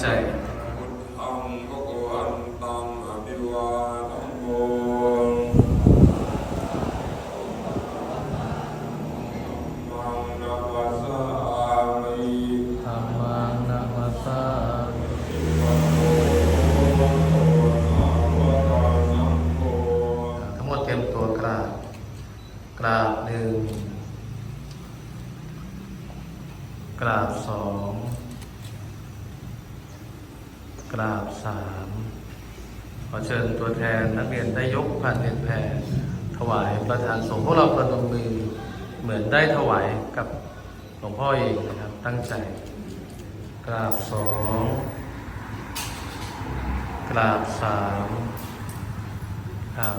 ใกราบสามขอเชิญตัวแทนนักเรียนได้ยกพันเรียนแผ่ถวายประธานสงฆ์พวกเราประนมมือเหมือนได้ถวายกับหลวงพ่อเองนะครับตั้งใจ กราบสองกราบสามอ้าว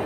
ภะ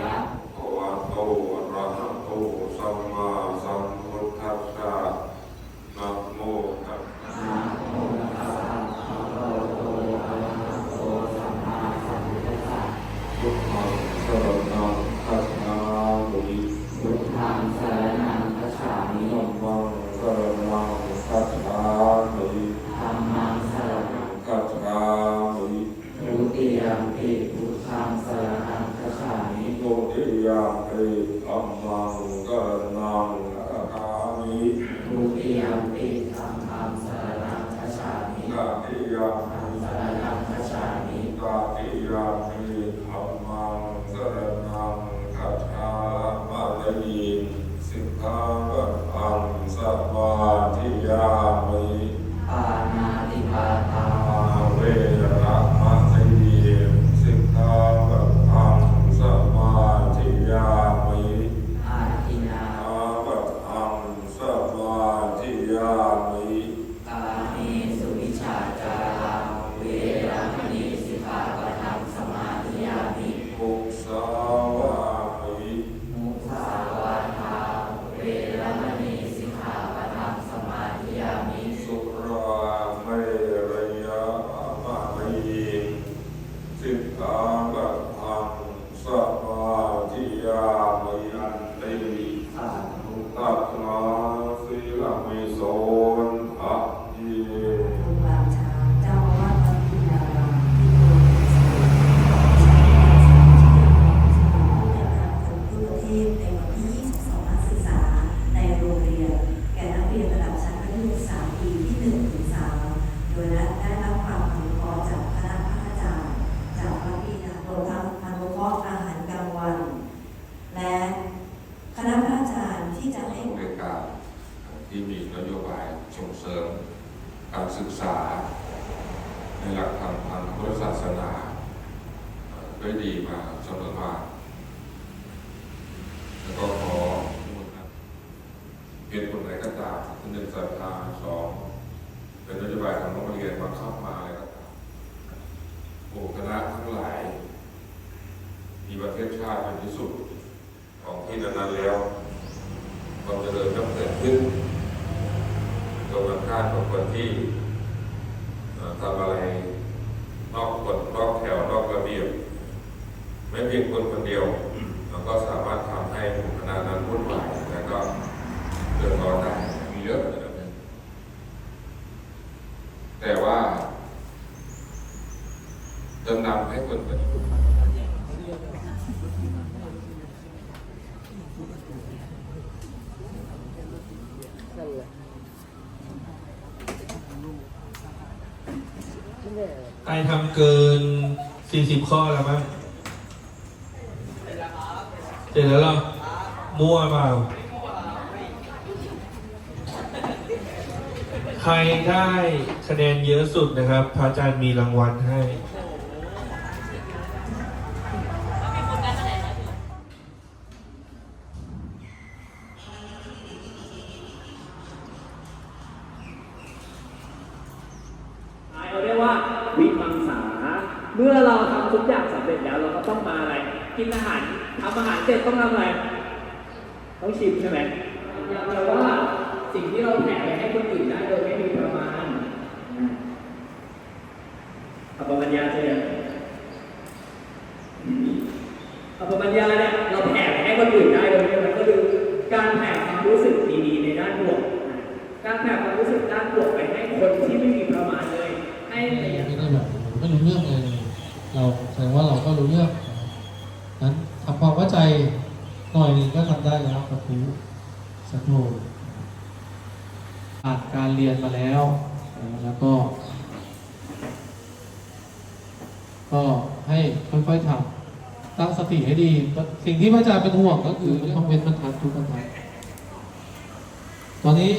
ที่มีนโยบายส่งเสริม การศึกษา ในหลักธรรมทางพุทธศาสนาเอ่อได้ดีมาเสมอมาแล้วก็ขอมูลนเหตุผลไหนก็ตามหนึ่งศรัทธาสองเป็นนโยบายของโรงเรียนบังคับมาอะไรก็ตามหมู่คณะทั้งหลาย มีประเทศชาติเป็นที่สุดของที่นั้นๆแล้วความเจริญก็เกิดขึ้น ตรงกันข้ามกับคนที่ทำอะไรนอกกฎนอกแถวนอกระเบียบ ไม่เพียงคนคนเดียวมันก็สามารถทำให้หมู่คณะนั้นวุ่นวายแล้วก็เดือดร้อนได้มีเยอะนะครับแต่ว่าจะนำให้คนปฏิบัติ ใครทำเกิน 40 ข้อแล้วมั้งเสร็จแล้วหรอมั่วเปล่าใครได้คะแนนเยอะสุดนะครับ พระอาจารย์มีรางวัลให้ ทุกอย่างสำเร็จแล้วเราก็ต้องมาอะไร กินอาหารทำอาหารเสร็จต้องทำอะไร ต้องชิมใช่ไหมแต่ว่าสิ่งที่เราแผ่ไปให้คนอื่นได้โดยไม่มีประมาณอัปปมัญญาใช่ไหมอัปปมัญญาเนี่ยเราแผ่ไปให้คนอื่นได้โดยไม่มีก็คือการแผ่ความรู้สึกดีๆในด้านบวก การแผ่ความรู้สึกด้านบวกไปให้คนที่ไม่มีประมาณเลย ให้ไม่ได้แบบไม่รู้เรื่องเลย แสดงว่าเราก็รู้เรื่องนั้นทำความเข้าใจหน่อยนึงก็ทำได้แล้วกับครูสักโลผ่านการเรียนมาแล้ว แล้วก็ ก็ให้ค่อยๆทำตั้งสติให้ดี สิ่งที่พระอาจารย์เป็นห่วงก็คือเรื่องของเว้นบรรทัดทุกบรรทัดตอนนี้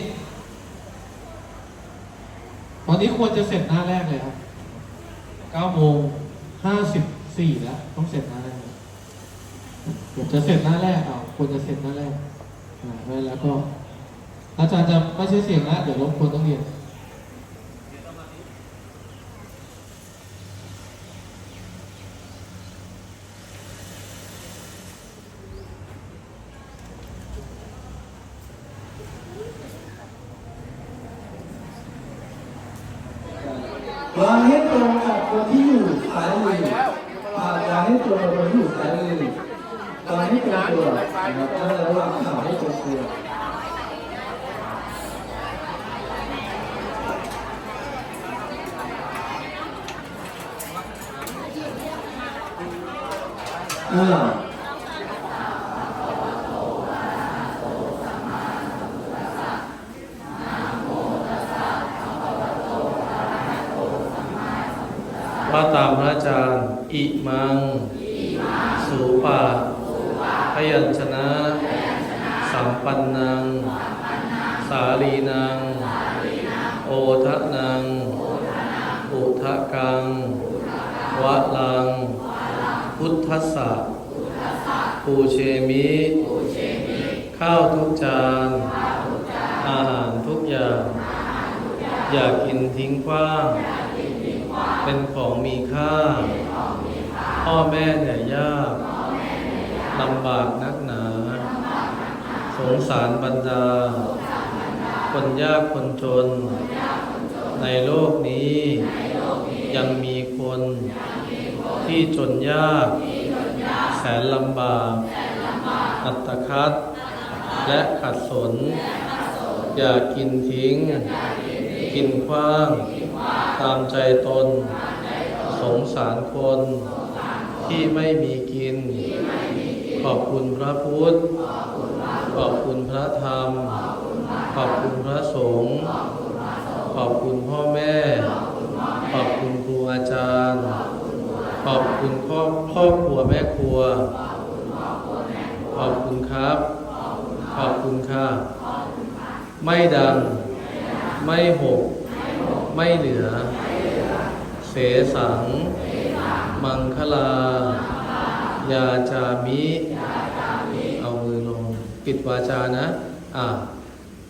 ตอนนี้ควรจะเสร็จหน้าแรกเลยครับ9โมง ห้าสิบสี่แล้ว ต้องเสร็จหน้าแรกเดี๋ยวจะเสร็จหน้าแรกเอาควรจะเสร็จหน้าแรกอ่าแล้วก็ อาจารย์จะไม่ใช่เสียงนะเดี๋ยวรบกวนต้องเรียน วางให้ตรงกับคนที่อยู่ซ้ายมือวางให้ตรงกับคนที่อยู่ซ้ายมือวางให้ตรงตัวนะครับแล้ววางข่าวให้ตรงตัวอ่า อิมังสูปะพยัญชนะ สัมปันนัง สาลีนัง โอทะนัง อุทะกัง วะลัง พุทธัสสะปูเชมิ ข้าวทุกจาน อาหารทุกอย่าง อยากกินทิ้งขว้าง เป็นของมีค่า พ่อแม่เหนื่อยยากลำบากนักหนา สงสารบรรดา คนยากคนจน ในโลกนี้ยังมีคนที่จนยาก แสนลำบาก อัตคัด และขัดสน อย่ากินทิ้ง กินขว้าง ตามใจตน สงสารคน ที่ไม่มีกิน ขอบคุณพระพุทธ ขอบคุณพระธรรม ขอบคุณพระสงฆ์ ขอบคุณพ่อแม่ ขอบคุณครูอาจารย์ ขอบคุณครอบครอบครัวแม่ครัว ขอบคุณครับ ขอบคุณค่ะ ไม่ดัง ไม่หก ไม่เหลือ เสสัง มังคลายาจามิ เอามือลง ปิดวาจานะ อ่า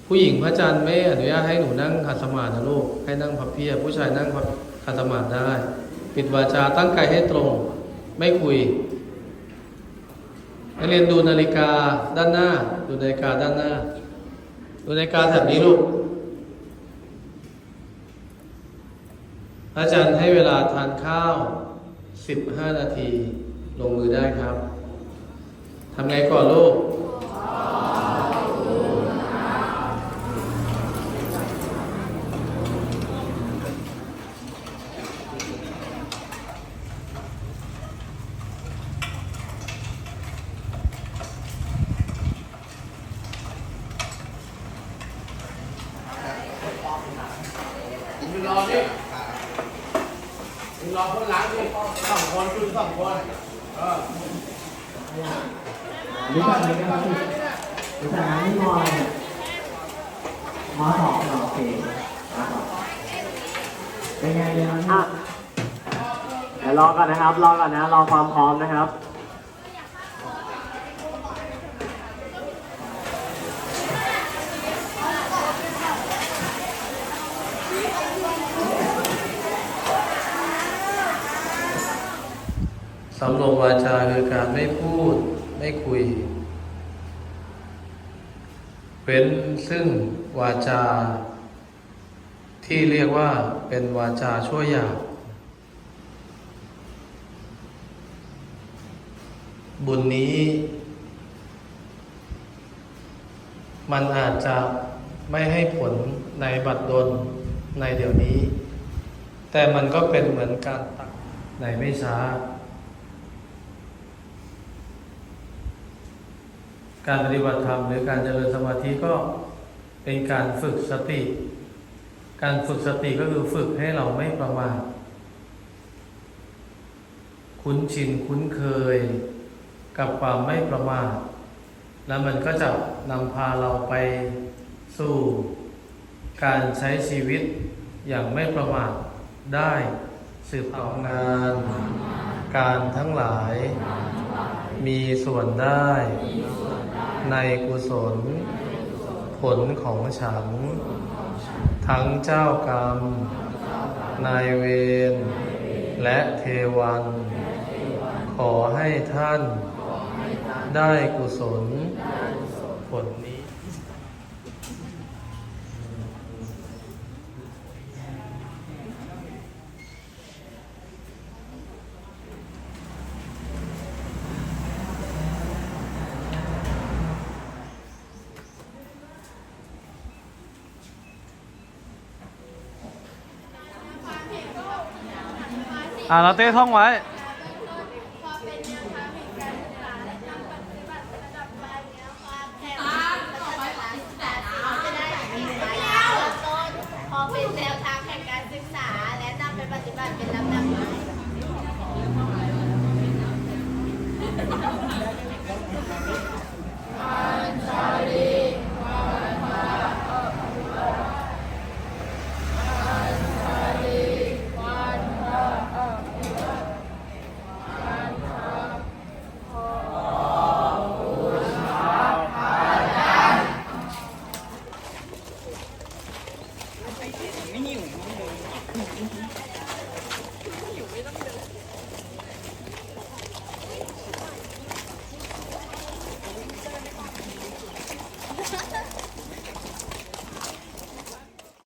ผู้หญิงพระอาจารย์ไม่อนุญาตให้หนูนั่งขัดสมาธินะลูก ให้นั่งพับเพียบผู้ชายนั่งพับขัดสมาธิได้ ปิดวาจาตั้งกายให้ตรง ไม่คุยนักเรียนดูนาฬิกาด้านหน้า ดูนาฬิกาด้านหน้า ดูนาฬิกาแถบนี้ลูก อาจารย์ให้เวลาทานข้าว 15 นาที ลงมือได้ครับทำไงก่อนลูก รู้จักไหมครับรู้จักไหมมอเนี่มอสองเหรอโอเคมอสองเป็นไงเลยนแล้วอะเดี๋ยวรอก่อนนะครับ รอก่อนนะ รอความพร้อมนะครับ สำรวมวาจาคือการไม่พูดไม่คุยเป็นซึ่งวาจา ที่เรียกว่าเป็นวาจาชั่วหยาบบุญนี้ มันอาจจะไม่ให้ผลในบัดดลในเดี๋ยวนี้ แต่มันก็เป็นเหมือนการตักในไม่ช้า การปฏิบัติธรรมหรือการเจริญสมาธิก็เป็นการฝึกสติ การฝึกสติก็คือฝึกให้เราไม่ประมาทคุ้นชินคุ้นเคย กับความไม่ประมาท แล้วมันก็จะนำพาเราไปสู่ การใช้ชีวิตอย่างไม่ประมาทได้สืบต่องาน การทั้งหลายมีส่วนได้ ในกุศล ผลของฉัน ทั้งเจ้ากรรม นายเวร และเทวัน ขอให้ท่านได้กุศลผลนี้ อ่าเราเต้ท่องไว้